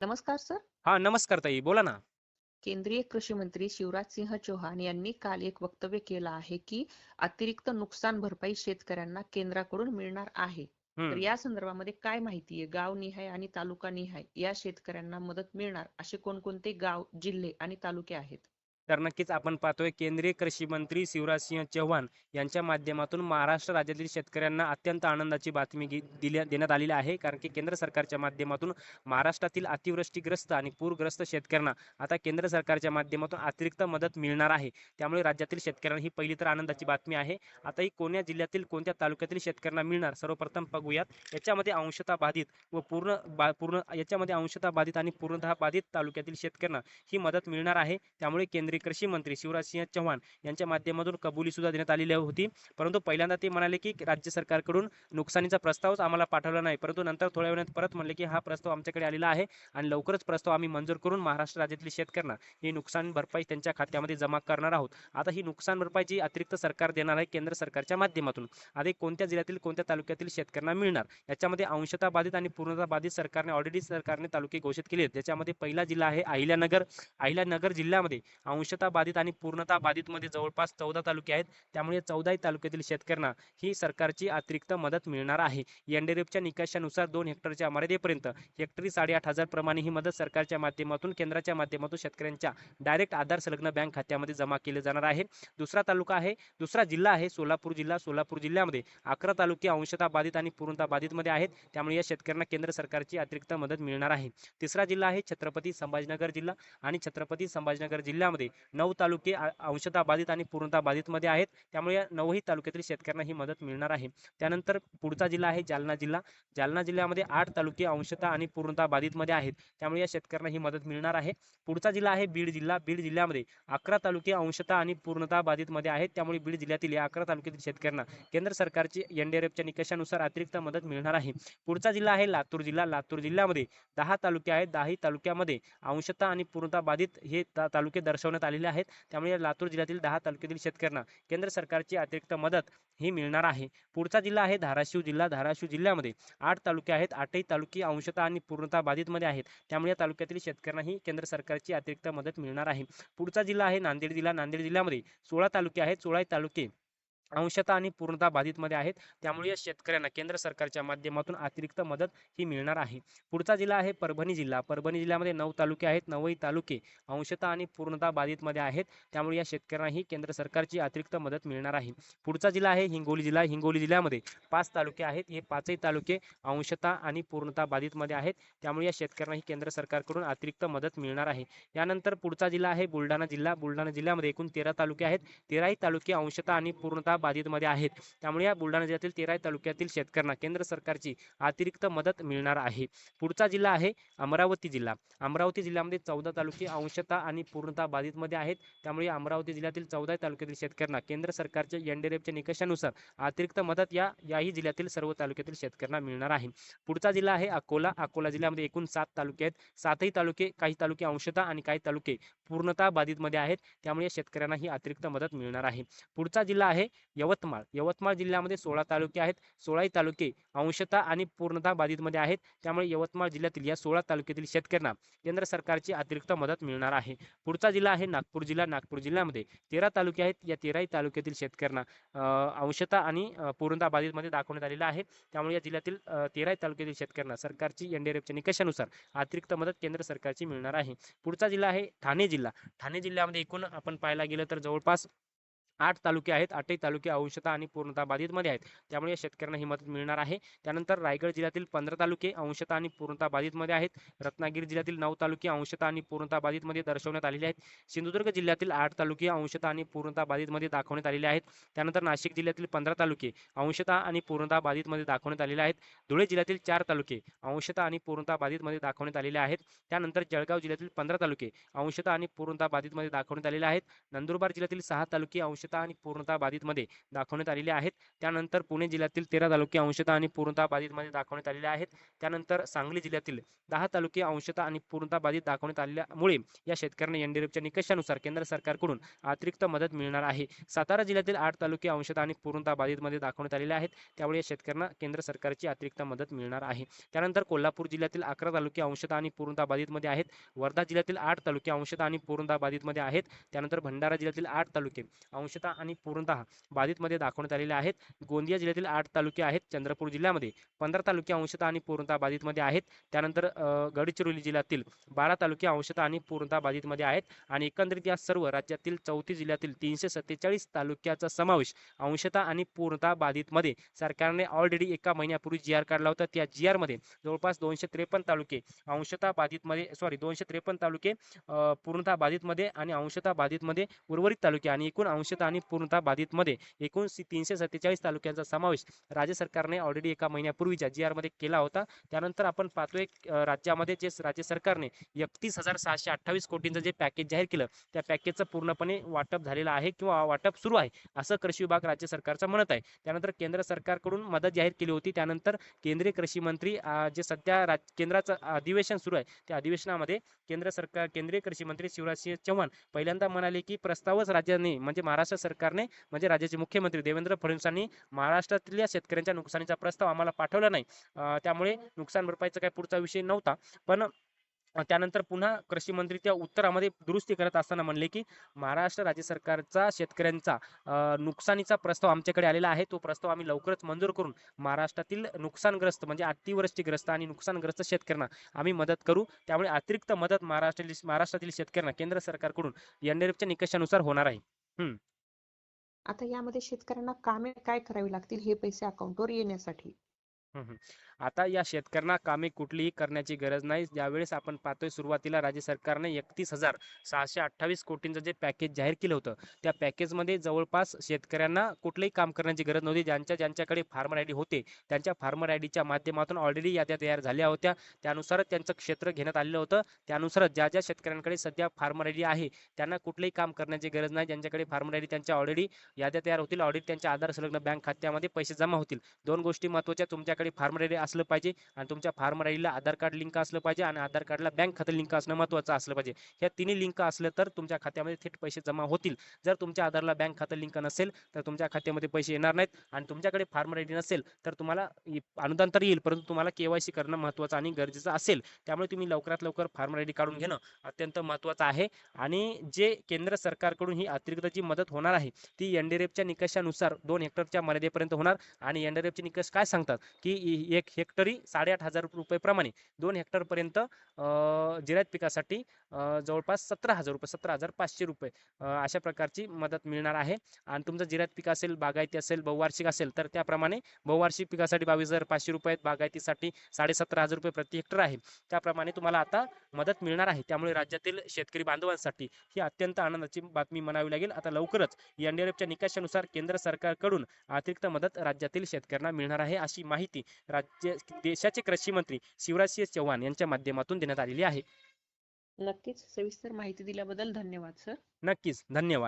नमस्कार सर. हा नमस्कार ताई बोला ना. केंद्रीय कृषी मंत्री शिवराज सिंह चौहान यांनी काल एक वक्तव्य केलं आहे की अतिरिक्त नुकसान भरपाई शेतकऱ्यांना केंद्राकडून मिळणार आहे. तर हम्म. या संदर्भामध्ये काय माहिती आहे? गाव निहाय आणि तालुका निहाय या शेतकऱ्यांना मदत मिळणार असे कोणकोणते गाव जिल्हे आणि तालुके आहेत? तर नक्कीच आपण पाहतोय केंद्रीय कृषी मंत्री शिवराज सिंह चौहान यांच्या माध्यमातून महाराष्ट्र राज्यातील शेतकऱ्यांना अत्यंत आनंदाची बातमी दिल्या देण्यात आलेली आहे. कारण की केंद्र सरकारच्या माध्यमातून महाराष्ट्रातील अतिवृष्टीग्रस्त आणि पूरग्रस्त शेतकऱ्यांना आता केंद्र सरकारच्या माध्यमातून अतिरिक्त मदत मिळणार आहे. त्यामुळे राज्यातील शेतकऱ्यांना ही पहिली तर आनंदाची बातमी आहे. आता ही कोण्या जिल्ह्यातील कोणत्या तालुक्यातील शेतकऱ्यांना मिळणार? सर्वप्रथम बघूयात. याच्यामध्ये अंशता बाधित व पूर्ण बा पूर्ण याच्यामध्ये अंशता बाधित आणि पूर्णतः बाधित तालुक्यातील शेतकऱ्यांना ही मदत मिळणार आहे. त्यामुळे केंद्रीय कृषी मंत्री शिवराज सिंह चौहान यांच्या माध्यमातून कबुली सुद्धा देण्यात आलेली होती. परंतु पहिल्यांदा ते म्हणाले की राज्य सरकारकडून नुकसानीचा प्रस्तावच आम्हाला पाठवला नाही. परंतु नंतर थोड्या वेळात परत म्हणले की हा प्रस्ताव आमच्याकडे आलेला आहे आणि लवकरच प्रस्ताव आम्ही मंजूर करून महाराष्ट्र राज्यातील शेतकऱ्यांना ही नुकसान भरपाई त्यांच्या खात्यामध्ये जमा करणार आहोत. आता ही नुकसान भरपाईची अतिरिक्त सरकार देणार आहे केंद्र सरकारच्या माध्यमातून आधी कोणत्या जिल्ह्यातील कोणत्या तालुक्यातील शेतकऱ्यांना मिळणार? याच्यामध्ये अंशता बाधित आणि पूर्णता बाधित सरकारने ऑलरेडी सरकारने तालुके घोषित केले आहेत. त्याच्यामध्ये पहिला जिल्हा आहे अहिल्यानगर. अहिल्यानगर जिल्ह्यामध्ये अंशता बाधित आणि पूर्णतः बाधितमध्ये जवळपास चौदा तालुके आहेत. त्यामुळे चौदाही तालुक्यातील शेतकऱ्यांना ही सरकारची अतिरिक्त मदत मिळणार आहे. एनडीआरएफच्या निकषानुसार दोन हेक्टरच्या मर्यादेपर्यंत हेक्टरी साडेआठ हजार प्रमाणे ही मदत सरकारच्या माध्यमातून केंद्राच्या माध्यमातून शेतकऱ्यांच्या डायरेक्ट आधार संलग्न बँक खात्यामध्ये जमा केले जाणार आहे. दुसरा तालुका आहे दुसरा जिल्हा आहे सोलापूर जिल्हा. सोलापूर जिल्ह्यामध्ये अकरा तालुके अंशता बाधित आणि पूर्णतः बाधितमध्ये आहेत. त्यामुळे या शेतकऱ्यांना केंद्र सरकारची अतिरिक्त मदत मिळणार आहे. तिसरा जिल्हा आहे छत्रपती संभाजीनगर जिल्हा आणि छत्रपती संभाजीनगर जिल्ह्यामध्ये नऊ तालुके आ- अंशतः बाधित आणि पूर्णतः बाधित मध्ये आहेत. त्यामुळे या नऊही तालुक्यातील शेतकऱ्यांना ही मदत मिळणार आहे. त्यानंतर पुढचा जिल्हा आहे जालना जिल्हा. जालना जिल्ह्यामध्ये आठ तालुके अंशतः आणि पूर्णतः बाधित मध्ये आहेत. त्यामुळे या शेतकऱ्यांना ही मदत मिळणार आहे. पुढचा जिल्हा आहे बीड जिल्हा. बीड जिल्ह्यामध्ये अकरा तालुके अंशतः आणि पूर्णतः बाधित मध्ये आहेत. त्यामुळे बीड जिल्ह्यातील या अकरा तालुक्यातील शेतकऱ्यांना केंद्र सरकारची एनडीआरएफच्या निकषानुसार अतिरिक्त मदत मिळणार आहे. पुढचा जिल्हा आहे लातूर जिल्हा. लातूर जिल्ह्यामध्ये दहा तालुके आहेत. दहाही तालुक्यामध्ये अंशतः आणि पूर्णतः बाधित हे तालुके दर्शवण्यात आलेले आहेत. त्यामुळे लातूर जिल्ह्यातील दहा तालुक्यातील शेतकऱ्यांना केंद्र सरकारची अतिरिक्त मदत ही मिळणार आहे. पुढचा जिल्हा आहे धाराशिव जिल्हा. धाराशिव जिल्ह्यामध्ये आठ तालुके आहेत. आठही तालुके अंशतः आणि पूर्णतः बाधितमध्ये आहेत. त्यामुळे या तालुक्यातील शेतकऱ्यांना ही केंद्र सरकारची अतिरिक्त मदत मिळणार आहे. पुढचा जिल्हा आहे नांदेड जिल्हा. नांदेड जिल्ह्यामध्ये सोळा तालुके आहेत. सोळा तालुके अंशतः आणि पूर्णतः बाधित मध्ये आहेत. त्यामुळे या शेतकऱ्यांना केंद्र सरकारच्या माध्यमातून अतिरिक्त मदत ही मिळणार आहे. पुढचा जिल्हा आहे परभणी जिल्हा. परभणी जिल्ह्यामध्ये नऊ तालुके आहेत. नऊही तालुके अंशतः आणि पूर्णतः बाधित मध्ये आहेत. त्यामुळे या शेतकऱ्यांना ही केंद्र सरकारची अतिरिक्त मदत मिळणार आहे. पुढचा जिल्हा आहे हिंगोली जिल्हा. हिंगोली जिल्ह्यामध्ये पाच तालुके आहेत. हे पाचही तालुके अंशतः आणि पूर्णतः बाधित मध्ये आहेत. त्यामुळे या शेतकऱ्यांना ही केंद्र सरकारकडून अतिरिक्त मदत मिळणार आहे. यानंतर पुढचा जिल्हा आहे बुलढाणा जिल्हा. बुलढाणा जिल्ह्यामध्ये एकूण तेरा तालुके आहेत. तेराही तालुके अंशतः आणि पूर्णतः बाधित मध्ये आहेत. त्यामुळे या बुलढाणा जिल्ह्यातील तेराही तालुक्यातील शेतकऱ्यांना केंद्र सरकारची अतिरिक्त मदत मिळणार आहे. पुढचा जिल्हा आहे अमरावती जिल्हा. अमरावती जिल्ह्यामध्ये चौदा तालुके अंशता आणि पूर्णतः बाधितमध्ये आहेत. त्यामुळे अमरावती जिल्ह्यातील चौदा तालुक्यातील शेतकऱ्यांना केंद्र सरकारच्या एनडीआरएफच्या निकषानुसार अतिरिक्त मदत या याही जिल्ह्यातील सर्व तालुक्यातील शेतकऱ्यांना मिळणार आहे. पुढचा जिल्हा आहे अकोला. अकोला जिल्ह्यामध्ये एकूण सात तालुके आहेत. सातही तालुके काही तालुके अंशता आणि काही तालुके पूर्णतः बाधितमध्ये आहेत. त्यामुळे या शेतकऱ्यांना ही अतिरिक्त मदत मिळणार आहे. पुढचा जिल्हा आहे यवतमाळ. यवतमाळ जिल्ह्यामध्ये सोळा तालुके आहेत. सोळाही तालुके अंशता आणि पूर्णतः बाधितमध्ये आहेत. त्यामुळे यवतमाळ जिल्ह्यातील या सोळा तालुक्यातील शेतकऱ्यांना केंद्र सरकारची अतिरिक्त मदत मिळणार आहे. पुढचा जिल्हा आहे नागपूर जिल्हा. नागपूर जिल्ह्यामध्ये तेरा तालुके आहेत. या तेराही तालुक्यातील शेतकऱ्यांना अंशता आणि पूर्णतः बाधितमध्ये दाखवण्यात आलेला आहे. त्यामुळे या जिल्ह्यातील तेराही तालुक्यातील शेतकऱ्यांना सरकारची एनडीआरएफच्या निकषानुसार अतिरिक्त मदत केंद्र सरकारची मिळणार आहे. पुढचा जिल्हा आहे ठाणे जिल्हा. ठाणे जिल्ह्यामध्ये एकूण आपण पाहायला गेलं तर जवळपास आठ तालुके आहेत आठही तालुके अंशतः आणि पूर्णतः बाधित मध्ये आहेत. त्यामुळे या शेतकऱ्यांना ही मदत मिळणार आहे. त्यानंतर रायगड जिल्ह्यातील पंधरा तालुके अंशतः आणि पूर्णतः बाधित मध्ये आहेत. रत्नागिरी जिल्ह्यातील नऊ तालुके अंशतः आणि पूर्णतः बाधित मध्ये दर्शवण्यात आलेले आहेत. सिंधुदुर्ग जिल्ह्यातील आठ तालुके अंशतः आणि पूर्णतः बाधित मध्ये दाखवण्यात आलेले आहेत. त्यानंतर नाशिक जिल्ह्यातील पंधरा तालुके अंशतः आणि पूर्णतः बाधित मध्ये दाखवण्यात आलेले आहेत. धुळे जिल्ह्यातील चार तालुके अंशतः आणि पूर्णतः बाधित मध्ये दाखवण्यात आलेले आहेत. त्यानंतर जळगाव जिल्ह्यातील पंधरा तालुके अंशतः आणि पूर्णतः बाधित मध्ये दाखवण्यात आलेले आहेत. नंदुरबार जिल्ह्यातील सहा तालुके अंशतः अंशतः आणि पूर्णतः बाधितमध्ये दाखवण्यात आलेले आहेत. त्यानंतर पुणे जिल्ह्यातील तेरा तालुके अंशतः आणि पूर्णतः बाधितमध्ये दाखवण्यात आलेले आहेत. त्यानंतर सांगली जिल्ह्यातील दहा तालुके अंशतः आणि पूर्णतः बाधित दाखवण्यात आल्यामुळे या शेतकऱ्यांना एनडीआरएफच्या निकषानुसार केंद्र सरकारकडून अतिरिक्त मदत मिळणार आहे. सातारा जिल्ह्यातील आठ तालुके अंशतः आणि पूर्णतः बाधितमध्ये दाखवण्यात आलेले आहेत. त्यामुळे या शेतकऱ्यांना केंद्र सरकारची अतिरिक्त मदत मिळणार आहे. त्यानंतर कोल्हापूर जिल्ह्यातील अकरा तालुके अंशतः आणि पूर्णतः बाधितमध्ये आहेत. वर्धा जिल्ह्यातील आठ तालुके अंशतः आणि पूर्णतः बाधितमध्ये आहेत. त्यानंतर भंडारा जिल्ह्यातील आठ तालुके अंशतः आणि पूर्णतः बाधितमध्ये दाखवण्यात आलेले आहेत. गोंदिया जिल्ह्यातील आठ तालुके आहेत चंद्रपूर जिल्ह्यामध्ये. पंधरा तालुके अंशतः आणि पूर्णतः बाधितमध्ये आहेत. त्यानंतर गडचिरोली जिल्ह्यातील बारा तालुके अंशतः आणि पूर्णतः बाधितमध्ये आहेत. आणि एकंदरीत या सर्व राज्यातील चौथी जिल्ह्यातील तीनशे सत्तेचाळीस तालुक्याचा समावेश अंशतः आणि पूर्णतः बाधितमध्ये. सरकारने ऑलरेडी एका महिन्यापूर्वी जी आर काढला होता. त्या जी मध्ये जवळपास दोनशे त्रेपन्न तालुके अंशतः बाधितमध्ये सॉरी दोनशे त्रेपन्न तालुके पूर्णतः बाधितमध्ये आणि अंशतः बाधितमध्ये उर्वरित तालुके आणि एकूण अंशतः आणि पूर्णतः बाधितमध्ये एकूण तीनशे सत्तेचाळीस तालुक्यांचा समावेश राज्य सरकारने ऑलरेडी एका महिन्यापूर्वीच्या जी आरमध्ये केला होता. त्यानंतर आपण पाहतोय राज्यामध्ये जे राज्य सरकारने एकतीस हजार सहाशे अठ्ठावीस कोटींचं जे पॅकेज जाहीर केलं त्या पॅकेजचं पूर्णपणे वाटप झालेलं आहे किंवा वाटप सुरू आहे असं कृषी विभाग राज्य सरकारचं म्हणत आहे. त्यानंतर केंद्र सरकारकडून मदत जाहीर केली होती. त्यानंतर केंद्रीय कृषी मंत्री जे सध्या राज केंद्राचं अधिवेशन सुरू आहे त्या अधिवेशनामध्ये केंद्र सरकार केंद्रीय कृषी मंत्री शिवराजसिंह चव्हाण पहिल्यांदा म्हणाले की प्रस्तावच राज्याने म्हणजे महाराष्ट्र सरकारने म्हणजे राज्याचे मुख्यमंत्री देवेंद्र फडणवीसांनी महाराष्ट्रातल्या शेतकऱ्यांच्या नुकसानीचा प्रस्ताव आम्हाला पाठवला नाही. त्यामुळे नुकसान भरपाईचा काही पुढचा विषय नव्हता. पण त्यानंतर पुन्हा कृषी मंत्री त्या उत्तरामध्ये दुरुस्ती करत असताना म्हणले की महाराष्ट्र राज्य सरकारचा शेतकऱ्यांचा नुकसानीचा प्रस्ताव आमच्याकडे आलेला आहे. तो प्रस्ताव आम्ही लवकरच मंजूर करून महाराष्ट्रातील नुकसानग्रस्त म्हणजे अतिवृष्टीग्रस्त आणि नुकसानग्रस्त शेतकऱ्यांना आम्ही मदत करू. त्यामुळे अतिरिक्त मदत महाराष्ट्रातील महाराष्ट्रातील शेतकऱ्यांना केंद्र सरकारकडून एनडीआरएफच्या निकषानुसार होणार आहे. आता यामध्ये शेतकऱ्यांना कामे काय करावी लागतील हे पैसे अकाउंटवर येण्यासाठी? आता या शेतकऱ्यांना कामे कुठलीही करण्याची गरज नाही. ज्यावेळेस आपण पाहतोय सुरुवातीला राज्य सरकारने एकतीस हजार सहाशे अठ्ठावीस कोटींचं जे पॅकेज जाहीर केलं होतं त्या पॅकेजमध्ये जवळपास शेतकऱ्यांना कुठलंही काम करण्याची गरज नव्हती. ज्यांच्या ज्यांच्याकडे फार्मर आयडी होते त्यांच्या फार्मर आय डीच्या माध्यमातून ऑलरेडी याद्या तयार झाल्या होत्या. त्यानुसारच त्यांचं क्षेत्र घेण्यात आलेलं होतं. त्यानुसार ज्या ज्या शेतकऱ्यांकडे सध्या फार्मर आयडी आहे त्यांना कुठलंही काम करण्याची गरज नाही. ज्यांच्याकडे फार्मर आयडी त्यांच्या ऑलरेडी याद्या तयार होतील. ऑलरेडी त्यांच्या आधार संलग्न बँक खात्यामध्ये पैसे जमा होतील. दोन गोष्टी महत्त्वाच्या तुमच्याकडे फार्मर आय असलं पाहिजे आणि तुमच्या farmer ID Aadhaar card link असलं पाहिजे आणि आधार कार्डला बँक खातं लिंक असणं महत्त्वाचं असलं पाहिजे. ह्या तिन्ही लिंक असलं तर तुमच्या खात्यामध्ये थेट पैसे जमा होतील. जर तुमच्या आधारला बँक खातं लिंक नसेल तर तुमच्या खात्यामध्ये पैसे येणार नाहीत आणि तुमच्याकडे फार्मर आय डी नसेल तर तुम्हाला अनुदान तर येईल परंतु तुम्हाला केवायसी करणं महत्त्वाचं आणि गरजेचं असेल. त्यामुळे तुम्ही लवकरात लवकर फार्मर आय डी काढून घेणं अत्यंत महत्त्वाचं आहे. आणि जे केंद्र सरकारकडून ही अतिरिक्त जी मदत होणार आहे ती एनडीआरएफच्या निकषानुसार दोन हेक्टरच्या मर्यादेपर्यंत होणार. आणि एनडीआरएफचे निकष काय सांगतात? की एक हेक्टरी साडेआठ हजार रुपये प्रमाणे दोन हेक्टरपर्यंत जिरायत पिकासाठी जवळपास सतरा हजार रुपये सतरा हजार पाचशे रुपये अशा प्रकारची मदत मिळणार आहे. आणि तुमचं जिरायत पीक असेल बागायती असेल बहुवार्षिक असेल तर त्याप्रमाणे बहुवार्षिक पिकासाठी बावीस हजार पाचशे रुपये बागायतीसाठी साडेसतरा हजार रुपये प्रति हेक्टर आहे. त्याप्रमाणे तुम्हाला आता मदत मिळणार आहे. त्यामुळे राज्यातील शेतकरी बांधवांसाठी ही अत्यंत आनंदाची बातमी म्हणावी लागेल. आता लवकरच एनडीआरएफच्या निकषानुसार केंद्र सरकारकडून अतिरिक्त मदत राज्यातील शेतकऱ्यांना मिळणार आहे अशी माहिती राज्य देशाचे कृषी मंत्री शिवराजसिंह चौहान यांच्या माध्यमातून देण्यात आलेली आहे. नक्कीच. सविस्तर माहिती दिल्याबद्दल धन्यवाद सर. नक्कीच. धन्यवाद.